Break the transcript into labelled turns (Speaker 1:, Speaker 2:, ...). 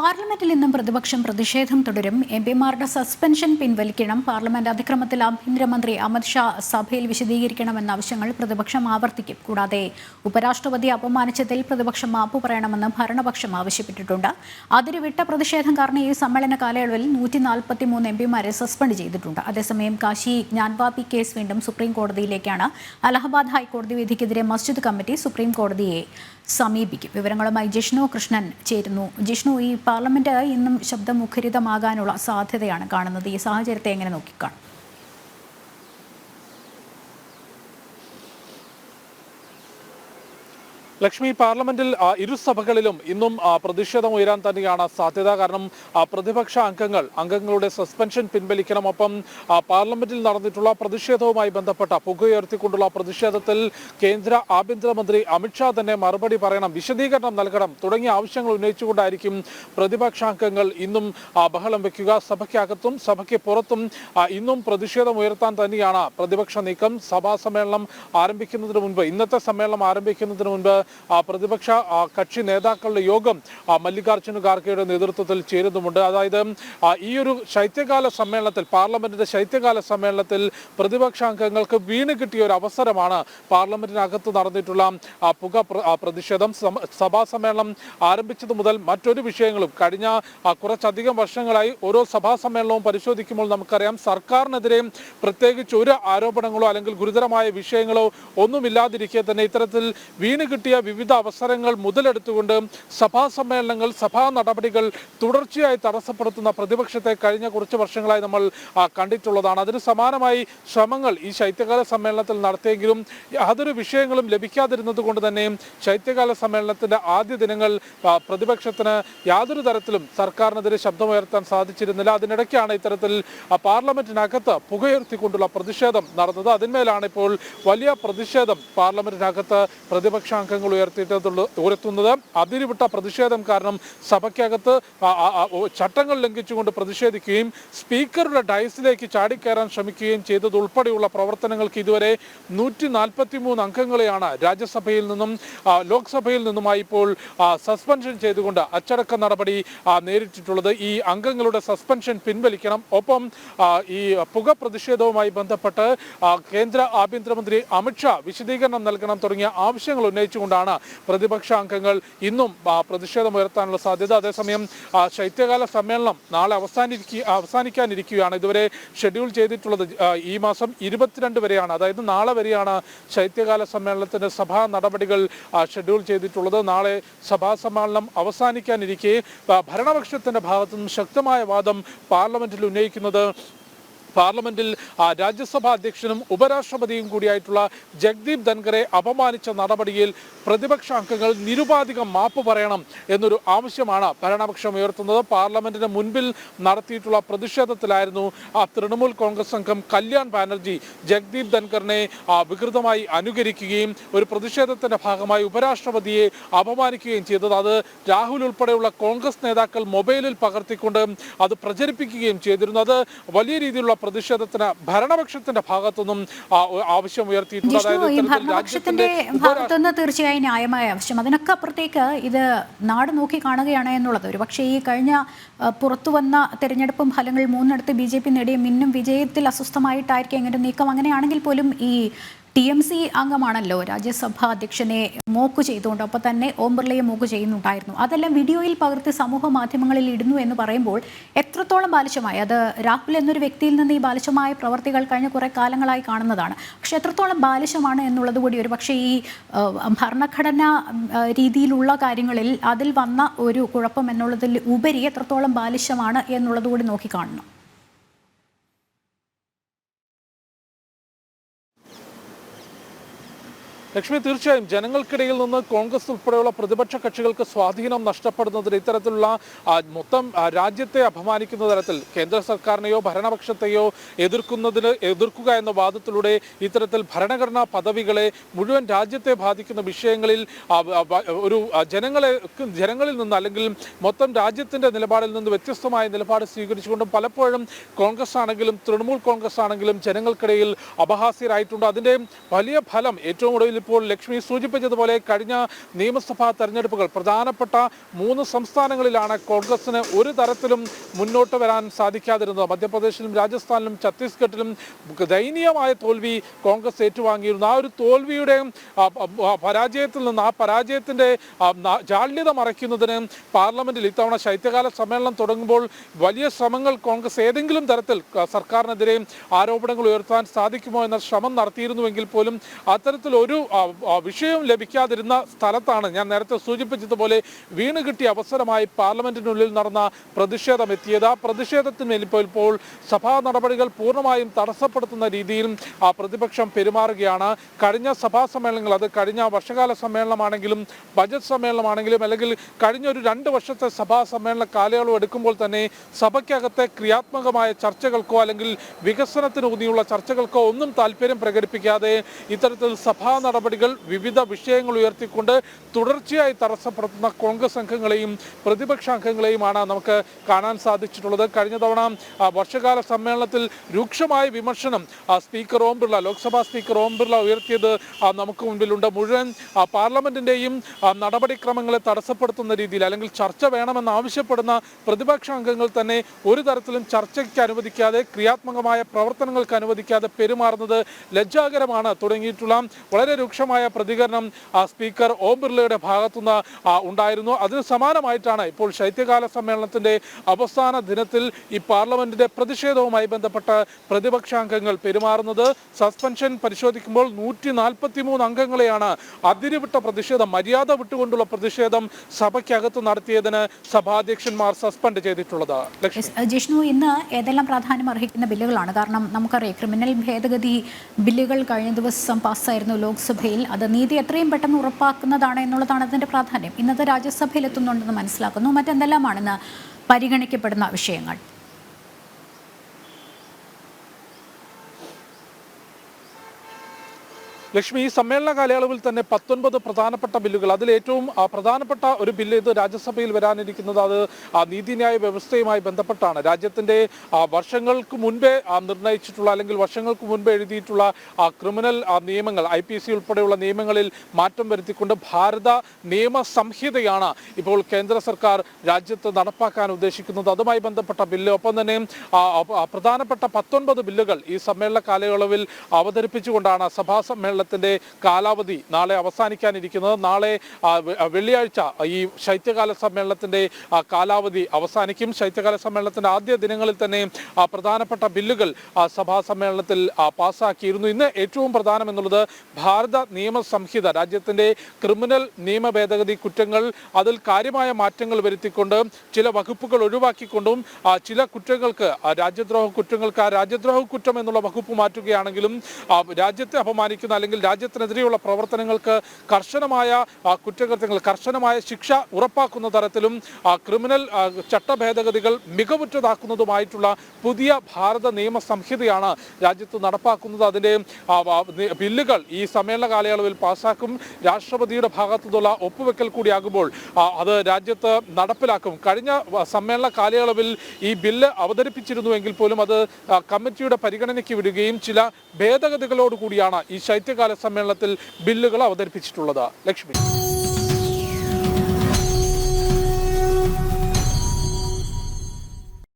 Speaker 1: പാർലമെന്റിൽ നിന്നും പ്രതിപക്ഷം പ്രതിഷേധം തുടരും. എം പിമാരുടെ സസ്പെൻഷൻ പിൻവലിക്കണം. പാർലമെന്റ് അതിക്രമത്തിൽ ആഭ്യന്തരമന്ത്രി അമിത്ഷാ സഭയിൽ വിശദീകരിക്കണമെന്ന ആവശ്യങ്ങൾ പ്രതിപക്ഷം ആവർത്തിക്കും. കൂടാതെ ഉപരാഷ്ട്രപതി അപമാനിച്ചതിൽ പ്രതിപക്ഷം മാപ്പ് പറയണമെന്ന് ഭരണപക്ഷം ആവശ്യപ്പെട്ടിട്ടുണ്ട്. അതിരുവിട്ട പ്രതിഷേധം കാരണം ഈ സമ്മേളന കാലയളവിൽ നൂറ്റി നാൽപ്പത്തി മൂന്ന് എം പിമാരെ സസ്പെൻഡ് ചെയ്തിട്ടുണ്ട്. അതേസമയം കാശി ജ്ഞാൻവാപി കേസ് വീണ്ടും സുപ്രീം കോടതിയിലേക്കാണ്. അലഹബാദ് ഹൈക്കോടതി വിധിക്കെതിരെ മസ്ജിദ് കമ്മിറ്റി സുപ്രീം കോടതിയെ സമീപിക്കും. വിവരങ്ങളുമായി ജിഷ്ണു കൃഷ്ണൻ ചേരുന്നു. ജിഷ്ണു ഈ പാർലമെന്റ് ഇന്നും ശബ്ദമുഖരിതമാകാനുള്ള സാധ്യതയാണ് കാണുന്നത്. ഈ സാഹചര്യത്തെ എങ്ങനെ നോക്കിക്കാണും?
Speaker 2: ലക്ഷ്മി പാർലമെന്റിൽ ഇരു സഭകളിലും ഇന്നും പ്രതിഷേധം ഉയരാൻ തന്നെയാണ് സാധ്യത. കാരണം പ്രതിപക്ഷ അംഗങ്ങൾ അംഗങ്ങളുടെ സസ്പെൻഷൻ പിൻവലിക്കണം. ഒപ്പം പാർലമെന്റിൽ നടന്നിട്ടുള്ള പ്രതിഷേധവുമായി ബന്ധപ്പെട്ട പുകയുയർത്തിക്കൊണ്ടുള്ള പ്രതിഷേധത്തിൽ കേന്ദ്ര ആഭ്യന്തരമന്ത്രി അമിത്ഷാ തന്നെ മറുപടി പറയണം. വിശദീകരണം നൽകണം. തുടങ്ങിയ ആവശ്യങ്ങൾ ഉന്നയിച്ചുകൊണ്ടായിരിക്കും പ്രതിപക്ഷാംഗങ്ങൾ ഇന്നും ബഹളം വെക്കുക. സഭയ്ക്കകത്തും സഭയ്ക്ക് പുറത്തും ഇന്നും പ്രതിഷേധം ഉയർത്താൻ തന്നെയാണ് പ്രതിപക്ഷ നീക്കം. സഭാ സമ്മേളനം ആരംഭിക്കുന്നതിന് മുൻപ് ഇന്നത്തെ സമ്മേളനം ആരംഭിക്കുന്നതിന് മുൻപ് പ്രതിപക്ഷ കക്ഷി നേതാക്കളുടെ യോഗം മല്ലികാർജുന ഖാർഗെയുടെ നേതൃത്വത്തിൽ ചേരുന്നുമുണ്ട്. അതായത് ഈ ഒരു ശൈത്യകാല സമ്മേളനത്തിൽ പാർലമെന്റിന്റെ ശൈത്യകാല സമ്മേളനത്തിൽ പ്രതിപക്ഷാംഗങ്ങൾക്ക് വീണ് കിട്ടിയ ഒരു അവസരമാണ് പാർലമെന്റിനകത്ത് നടന്നിട്ടുള്ള പുക പ്രതിഷേധം. സഭാ സമ്മേളനം ആരംഭിച്ചത് മുതൽ മറ്റൊരു വിഷയങ്ങളും കഴിഞ്ഞ കുറച്ചധികം വർഷങ്ങളായി ഓരോ സഭാ സമ്മേളനവും പരിശോധിക്കുമ്പോൾ നമുക്കറിയാം സർക്കാരിനെതിരെ പ്രത്യേകിച്ച് ഒരു ആരോപണങ്ങളോ അല്ലെങ്കിൽ ഗുരുതരമായ വിഷയങ്ങളോ ഒന്നുമില്ലാതിരിക്കെ തന്നെ ഇത്തരത്തിൽ വീണ് കിട്ടിയ വിവിധ അവസരങ്ങൾ മുതലെടുത്തുകൊണ്ട് സഭാ സമ്മേളനങ്ങൾ സഭാ നടപടികൾ തുടർച്ചയായി തടസ്സപ്പെടുത്തുന്ന പ്രതിപക്ഷത്തെ കഴിഞ്ഞ കുറച്ച് വർഷങ്ങളായി നമ്മൾ കണ്ടിട്ടുള്ളതാണ്. അതിന് സമാനമായി ശ്രമങ്ങൾ ഈ ശൈത്യകാല സമ്മേളനത്തിൽ നടത്തിയെങ്കിലും യാതൊരു വിഷയങ്ങളും ലഭിക്കാതിരുന്നത് കൊണ്ട് തന്നെ ശൈത്യകാല സമ്മേളനത്തിന്റെ ആദ്യ ദിനങ്ങൾ പ്രതിപക്ഷത്തിന് യാതൊരു തരത്തിലും സർക്കാരിനെതിരെ ശബ്ദമുയർത്താൻ സാധിച്ചിരുന്നില്ല. അതിനിടയ്ക്കാണ് ഇത്തരത്തിൽ പാർലമെന്റിനകത്ത് പുകയുയർത്തിക്കൊണ്ടുള്ള പ്രതിഷേധം നടന്നത്. അതിന്മേലാണ് ഇപ്പോൾ വലിയ പ്രതിഷേധം പാർലമെന്റിനകത്ത് പ്രതിപക്ഷാംഗങ്ങൾ ഉയർത്തിയിട്ടുള്ള ഉയർത്തുന്നത്. അതിരുവിട്ട പ്രതിഷേധം കാരണം സഭയ്ക്കകത്ത് ചട്ടങ്ങൾ ലംഘിച്ചുകൊണ്ട് പ്രതിഷേധിക്കുകയും സ്പീക്കറുടെ ഡയസിലേക്ക് ചാടിക്കയറാൻ ശ്രമിക്കുകയും ചെയ്തതുൾപ്പെടെയുള്ള പ്രവർത്തനങ്ങൾക്ക് ഇതുവരെ നൂറ്റി നാൽപ്പത്തി മൂന്ന് അംഗങ്ങളെയാണ് രാജ്യസഭയിൽ നിന്നും ലോക്സഭയിൽ നിന്നുമായി ഇപ്പോൾ സസ്പെൻഷൻ ചെയ്തുകൊണ്ട് അച്ചടക്ക നടപടി നേരിട്ടിട്ടുള്ളത്. ഈ അംഗങ്ങളുടെ സസ്പെൻഷൻ പിൻവലിക്കണം. ഒപ്പം ഈ പുക പ്രതിഷേധവുമായി ബന്ധപ്പെട്ട് കേന്ദ്ര ആഭ്യന്തരമന്ത്രി അമിത്ഷാ വിശദീകരണം നൽകണം തുടങ്ങിയ ആവശ്യങ്ങൾ ഉന്നയിച്ചുകൊണ്ടാണ് പ്രതിപക്ഷ അംഗങ്ങൾ ഇന്നും പ്രതിഷേധമുയർത്താനുള്ള സാധ്യത. അതേസമയം ശൈത്യകാല സമ്മേളനം നാളെ അവസാനിക്കുക അവസാനിക്കാനിരിക്കുകയാണ്. ഇതുവരെ ഷെഡ്യൂൾ ചെയ്തിട്ടുള്ളത് ഈ മാസം ഇരുപത്തിരണ്ട് വരെയാണ്. അതായത് നാളെ വരെയാണ് ശൈത്യകാല സമ്മേളനത്തിന്റെ സഭാ നടപടികൾ ഷെഡ്യൂൾ ചെയ്തിട്ടുള്ളത്. നാളെ സഭാ സമ്മേളനം അവസാനിക്കാനിരിക്കെ ഭരണപക്ഷത്തിന്റെ ഭാഗത്തു നിന്നും ശക്തമായ വാദം പാർലമെന്റിൽ ഉന്നയിക്കുന്നത് പാർലമെന്റിൽ രാജ്യസഭാ അധ്യക്ഷനും ഉപരാഷ്ട്രപതിയും കൂടിയായിട്ടുള്ള ജഗ്ദീപ് ധൻഖറെ അപമാനിച്ച നടപടിയിൽ പ്രതിപക്ഷ അംഗങ്ങൾ നിരുപാധികം മാപ്പ് പറയണം എന്നൊരു ആവശ്യമാണ് ഭരണപക്ഷം ഉയർത്തുന്നത്. പാർലമെന്റിന് മുൻപിൽ നടത്തിയിട്ടുള്ള പ്രതിഷേധത്തിലായിരുന്നു ആ തൃണമൂൽ കോൺഗ്രസ് അംഗം കല്യാൺ ബാനർജി ജഗ്ദീപ് ധൻഖറിനെ വികൃതമായി അനുകരിക്കുകയും ഒരു പ്രതിഷേധത്തിന്റെ ഭാഗമായി ഉപരാഷ്ട്രപതിയെ അപമാനിക്കുകയും ചെയ്തത്. അത് രാഹുൽ ഉൾപ്പെടെയുള്ള കോൺഗ്രസ് നേതാക്കൾ മൊബൈലിൽ പകർത്തിക്കൊണ്ട് അത് പ്രചരിപ്പിക്കുകയും ചെയ്തിരുന്നു. അത് വലിയ രീതിയിലുള്ള പ്രതിഷേധത്തിന് ഭരണപക്ഷത്തിന്റെ ഭാഗത്തുനിന്നും ആവശ്യം ഉയർത്തിയിട്ടുണ്ട്.
Speaker 1: ഭരണപക്ഷത്തിന്റെ ഭാഗത്തുനിന്ന് തീർച്ചയായും ന്യായമായ ആവശ്യം. അതിനൊക്കെ അപ്പുറത്തേക്ക് ഇത് നാട് നോക്കി കാണുകയാണ് എന്നുള്ളത്. ഒരു പക്ഷേ ഈ കഴിഞ്ഞ പുറത്തു വന്ന തെരഞ്ഞെടുപ്പും ഫലങ്ങൾ മൂന്നിടത്ത് ബി ജെ പി നേടിയ മിന്നും വിജയത്തിൽ അസ്വസ്ഥമായിട്ടായിരിക്കും എങ്ങനെ നീക്കം. അങ്ങനെയാണെങ്കിൽ പോലും ഈ ടി എം സി അംഗമാണല്ലോ രാജ്യസഭാ അധ്യക്ഷനെ മോക്ക് ചെയ്തുകൊണ്ട് അപ്പോൾ തന്നെ ഓം ബിർളയെ മോക്ക് ചെയ്യുന്നുണ്ടായിരുന്നു. അതെല്ലാം വീഡിയോയിൽ പകർത്തി സമൂഹ മാധ്യമങ്ങളിൽ ഇടുന്നു എന്ന് പറയുമ്പോൾ എത്രത്തോളം ബാലിശമായി? അത് രാഹുൽ എന്നൊരു വ്യക്തിയിൽ നിന്ന് ഈ ബാലിശമായ പ്രവർത്തികൾ കഴിഞ്ഞ കുറേ കാലങ്ങളായി കാണുന്നതാണ്. പക്ഷെ എത്രത്തോളം ബാലിശമാണ് എന്നുള്ളത് കൂടി ഒരു പക്ഷേ ഈ ഭരണഘടനാ രീതിയിലുള്ള കാര്യങ്ങളിൽ അതിൽ വന്ന ഒരു കുഴപ്പം എന്നുള്ളതിൽ ഉപരി എത്രത്തോളം ബാലിശമാണ് എന്നുള്ളത് കൂടി നോക്കിക്കാണണം
Speaker 2: ലക്ഷ്മി തീർച്ചയായും ജനങ്ങൾക്കിടയിൽ നിന്ന് കോൺഗ്രസ് ഉൾപ്പെടെയുള്ള പ്രതിപക്ഷ കക്ഷികൾക്ക് സ്വാധീനം നഷ്ടപ്പെടുന്നതിന് ഇത്തരത്തിലുള്ള മൊത്തം രാജ്യത്തെ അപമാനിക്കുന്ന തരത്തിൽ കേന്ദ്ര സർക്കാരിനെയോ ഭരണപക്ഷത്തെയോ എതിർക്കുന്നതിന് എതിർക്കുക എന്ന വാദത്തിലൂടെ ഇത്തരത്തിൽ ഭരണഘടനാ പദവികളെ മുഴുവൻ രാജ്യത്തെ ബാധിക്കുന്ന വിഷയങ്ങളിൽ ഒരു ജനങ്ങളെ ജനങ്ങളിൽ നിന്ന് അല്ലെങ്കിൽ മൊത്തം രാജ്യത്തിന്റെ നിലപാടിൽ നിന്ന് വ്യത്യസ്തമായ നിലപാട് സ്വീകരിച്ചുകൊണ്ടും പലപ്പോഴും കോൺഗ്രസ് ആണെങ്കിലും തൃണമൂൽ കോൺഗ്രസ് ആണെങ്കിലും ജനങ്ങൾക്കിടയിൽ അപഹാസ്യരായിട്ടുണ്ട്. അതിന്റെ വലിയ ഫലം ഏറ്റവും ഒടുവിൽ ഇപ്പോൾ ലക്ഷ്മി സൂചിപ്പിച്ചതുപോലെ കഴിഞ്ഞ നിയമസഭാ തെരഞ്ഞെടുപ്പുകൾ പ്രധാനപ്പെട്ട മൂന്ന് സംസ്ഥാനങ്ങളിലാണ് കോൺഗ്രസിന് ഒരു തരത്തിലും മുന്നോട്ട് വരാൻ സാധിക്കാതിരുന്നത്. മധ്യപ്രദേശിലും രാജസ്ഥാനിലും ഛത്തീസ്ഗഡിലും ദയനീയമായ തോൽവി കോൺഗ്രസ് ഏറ്റുവാങ്ങിയിരുന്നു. ആ ഒരു തോൽവിയുടെ പരാജയത്തിൽ നിന്ന് ആ പരാജയത്തിന്റെ ജാള്യത മറയ്ക്കുന്നതിന് പാർലമെന്റിൽ ഇത്തവണ ശൈത്യകാല സമ്മേളനം തുടങ്ങുമ്പോൾ വലിയ ശ്രമങ്ങൾ കോൺഗ്രസ് ഏതെങ്കിലും തരത്തിൽ സർക്കാരിനെതിരെ ആരോപണങ്ങൾ ഉയർത്താൻ സാധിക്കുമോ എന്ന ശ്രമം നടത്തിയിരുന്നുവെങ്കിൽ പോലും അത്തരത്തിൽ ഒരു വിഷയവും ലഭിക്കാതിരുന്ന സ്ഥലത്താണ് ഞാൻ നേരത്തെ സൂചിപ്പിച്ചതുപോലെ വീണ് കിട്ടിയ അവസരമായി പാർലമെന്റിനുള്ളിൽ നടന്ന പ്രതിഷേധം എത്തിയത്. ആ പ്രതിഷേധത്തിന് ഇപ്പോൾ സഭാ നടപടികൾ പൂർണമായും തടസ്സപ്പെടുത്തുന്ന രീതിയിൽ ആ പ്രതിപക്ഷം പെരുമാറുകയാണ്. കഴിഞ്ഞ സഭാ സമ്മേളനങ്ങൾ അത് കഴിഞ്ഞ വർഷകാല സമ്മേളനമാണെങ്കിലും ബജറ്റ് സമ്മേളനമാണെങ്കിലും അല്ലെങ്കിൽ കഴിഞ്ഞ ഒരു രണ്ട് വർഷത്തെ സഭാ സമ്മേളന കാലയളവ് എടുക്കുമ്പോൾ തന്നെ സഭയ്ക്കകത്തെ ക്രിയാത്മകമായ ചർച്ചകൾക്കോ അല്ലെങ്കിൽ വികസനത്തിന് ചർച്ചകൾക്കോ ഒന്നും താല്പര്യം പ്രകടിപ്പിക്കാതെ ഇത്തരത്തിൽ സഭാ നടപടികൾ വിവിധ വിഷയങ്ങൾ ഉയർത്തിക്കൊണ്ട് തുടർച്ചയായി തടസ്സപ്പെടുത്തുന്ന കോൺഗ്രസ് അംഗങ്ങളെയും പ്രതിപക്ഷ അംഗങ്ങളെയുമാണ് നമുക്ക് കാണാൻ സാധിച്ചിട്ടുള്ളത്. കഴിഞ്ഞ തവണ വർഷകാല സമ്മേളനത്തിൽ രൂക്ഷമായ വിമർശനം സ്പീക്കർ ഓം ബിർള ലോക്സഭാ സ്പീക്കർ ഓം ബിർള ഉയർത്തിയത് നമുക്ക് മുൻപിലുണ്ട്. മുഴുവൻ പാർലമെന്റിന്റെയും നടപടിക്രമങ്ങളെ തടസ്സപ്പെടുത്തുന്ന രീതിയിൽ അല്ലെങ്കിൽ ചർച്ച വേണമെന്ന് ആവശ്യപ്പെടുന്ന പ്രതിപക്ഷ അംഗങ്ങൾ തന്നെ ഒരു തരത്തിലും ചർച്ചയ്ക്ക് അനുവദിക്കാതെ ക്രിയാത്മകമായ പ്രവർത്തനങ്ങൾക്ക് അനുവദിക്കാതെ പെരുമാറുന്നത് ലജ്ജാകരമാണ്. തുടങ്ങിയിട്ടുള്ള വളരെ രൂക്ഷമായ പ്രതികരണം സ്പീക്കർ ഓം ബിർളയുടെ ഭാഗത്തുനിന്ന് ഉണ്ടായിരുന്നു. അതിന് സമാനമായിട്ടാണ് ഇപ്പോൾ ശൈത്യകാല സമ്മേളനത്തിന്റെ അവസാന ദിനത്തിൽ ഈ പാർലമെന്റിന്റെ പ്രതിഷേധവുമായി ബന്ധപ്പെട്ട പ്രതിപക്ഷാംഗങ്ങൾ പെരുമാറുന്നത്. സസ്പെൻഷൻ പരിശോധിക്കുമ്പോൾ നൂറ്റി നാൽപ്പത്തി മൂന്ന് അംഗങ്ങളെയാണ് അതിരുവിട്ട പ്രതിഷേധം മര്യാദ വിട്ടുകൊണ്ടുള്ള പ്രതിഷേധം സഭയ്ക്കകത്ത് നടത്തിയതിന് സഭാധ്യക്ഷന്മാർ സസ്പെൻഡ് ചെയ്തിട്ടുള്ളത്.
Speaker 1: ജിഷ്ണു ഇന്ന് ഏതെല്ലാം പ്രാധാന്യം അർഹിക്കുന്ന ബില്ലുകളാണ്? കാരണം നമുക്കറിയാം ക്രിമിനൽ ഭേദഗതി ബില്ലുകൾ കഴിഞ്ഞ ദിവസം പാസ്സായിരുന്നു. ലോക്സഭയിൽ അത് നീതി എത്രയും പെട്ടെന്ന് ഉറപ്പാക്കുന്നതാണ് എന്നുള്ളതാണ് അതിന്റെ പ്രാധാന്യം. ഇന്നത്തെ രാജ്യസഭയിൽ എത്തുന്നുണ്ടെന്ന് മനസ്സിലാക്കുന്നു. മറ്റെന്തെല്ലാമാണെന്ന് പരിഗണിക്കപ്പെടുന്ന വിഷയങ്ങൾ.
Speaker 2: ലക്ഷ്മി ഈ സമ്മേളന കാലയളവിൽ തന്നെ പത്തൊൻപത് പ്രധാനപ്പെട്ട ബില്ലുകൾ. അതിൽ ഏറ്റവും പ്രധാനപ്പെട്ട ഒരു ബില്ല് ഇത് രാജ്യസഭയിൽ വരാനിരിക്കുന്നത് അത് നീതിന്യായ വ്യവസ്ഥയുമായി ബന്ധപ്പെട്ടാണ്. രാജ്യത്തിന്റെ വർഷങ്ങൾക്ക് മുൻപേ നിർണയിച്ചിട്ടുള്ള അല്ലെങ്കിൽ വർഷങ്ങൾക്ക് മുൻപ് എഴുതിയിട്ടുള്ള ക്രിമിനൽ നിയമങ്ങൾ ഐ പി സി ഉൾപ്പെടെയുള്ള നിയമങ്ങളിൽ മാറ്റം വരുത്തിക്കൊണ്ട് ഭാരത നിയമ സംഹിതയാണ് ഇപ്പോൾ കേന്ദ്ര സർക്കാർ രാജ്യത്ത് നടപ്പാക്കാൻ ഉദ്ദേശിക്കുന്നത്. അതുമായി ബന്ധപ്പെട്ട ബില്ല് ഒപ്പം തന്നെ പ്രധാനപ്പെട്ട പത്തൊൻപത് ബില്ലുകൾ ഈ സമ്മേളന കാലയളവിൽ അവതരിപ്പിച്ചുകൊണ്ടാണ് സഭാ സമ്മേളനത്തിന്റെ കാലാവധി നാളെ അവസാനിക്കാനിരിക്കുന്നത്. നാളെ വെള്ളിയാഴ്ച ഈ ശൈത്യകാല സമ്മേളനത്തിന്റെ കാലാവധി അവസാനിക്കും. ശൈത്യകാല സമ്മേളനത്തിന്റെ ആദ്യ ദിനങ്ങളിൽ തന്നെ പ്രധാനപ്പെട്ട ബില്ലുകൾ സഭാ സമ്മേളനത്തിൽ പാസ്സാക്കിയിരുന്നു ഇന്ന് ഏറ്റവും പ്രധാനം എന്നുള്ളത് ഭാരത നിയമ സംഹിത രാജ്യത്തിന്റെ ക്രിമിനൽ നിയമ ഭേദഗതി കുറ്റങ്ങൾ അതിൽ കാര്യമായ മാറ്റങ്ങൾ വരുത്തിക്കൊണ്ട് ചില വകുപ്പുകൾ ഒഴിവാക്കിക്കൊണ്ടും ചില കുറ്റങ്ങൾക്ക് രാജ്യദ്രോഹ കുറ്റങ്ങൾക്ക് രാജ്യദ്രോഹ കുറ്റം എന്നുള്ള വകുപ്പ് മാറ്റുകയാണെങ്കിലും രാജ്യത്തെ അപമാനിക്കുന്ന അല്ലെങ്കിൽ രാജ്യത്തിനെതിരെയുള്ള പ്രവർത്തനങ്ങൾക്ക് കർശനമായ കുറ്റകൃത്യങ്ങൾ കർശനമായ ശിക്ഷ ഉറപ്പാക്കുന്ന തരത്തിലും ക്രിമിനൽ ചട്ട ഭേദഗതികൾ മികവുറ്റതാക്കുന്നതുമായിട്ടുള്ള പുതിയ ഭാരത നിയമ സംഹിതയാണ് രാജ്യത്ത് നടപ്പാക്കുന്നത്. നി- ബില്ലുകൾ ഈ സമ്മേളന കാലയളവിൽ പാസാക്കും. രാഷ്ട്രപതിയുടെ ഭാഗത്തു നിന്നുള്ള ഒപ്പുവെക്കൽ കൂടിയാകുമ്പോൾ അത് രാജ്യത്ത് നടപ്പിലാക്കും. കഴിഞ്ഞ സമ്മേളന കാലയളവിൽ ഈ ബില്ല് അവതരിപ്പിച്ചിരുന്നുവെങ്കിൽ പോലും അത് കമ്മിറ്റിയുടെ പരിഗണനയ്ക്ക് വിടുകയും ചില ഭേദഗതികളോടുകൂടിയാണ് ഈ ശൈത്യകാല സമ്മേളനത്തിൽ ബില്ലുകൾ അവതരിപ്പിച്ചിട്ടുള്ളത്. ലക്ഷ്മി.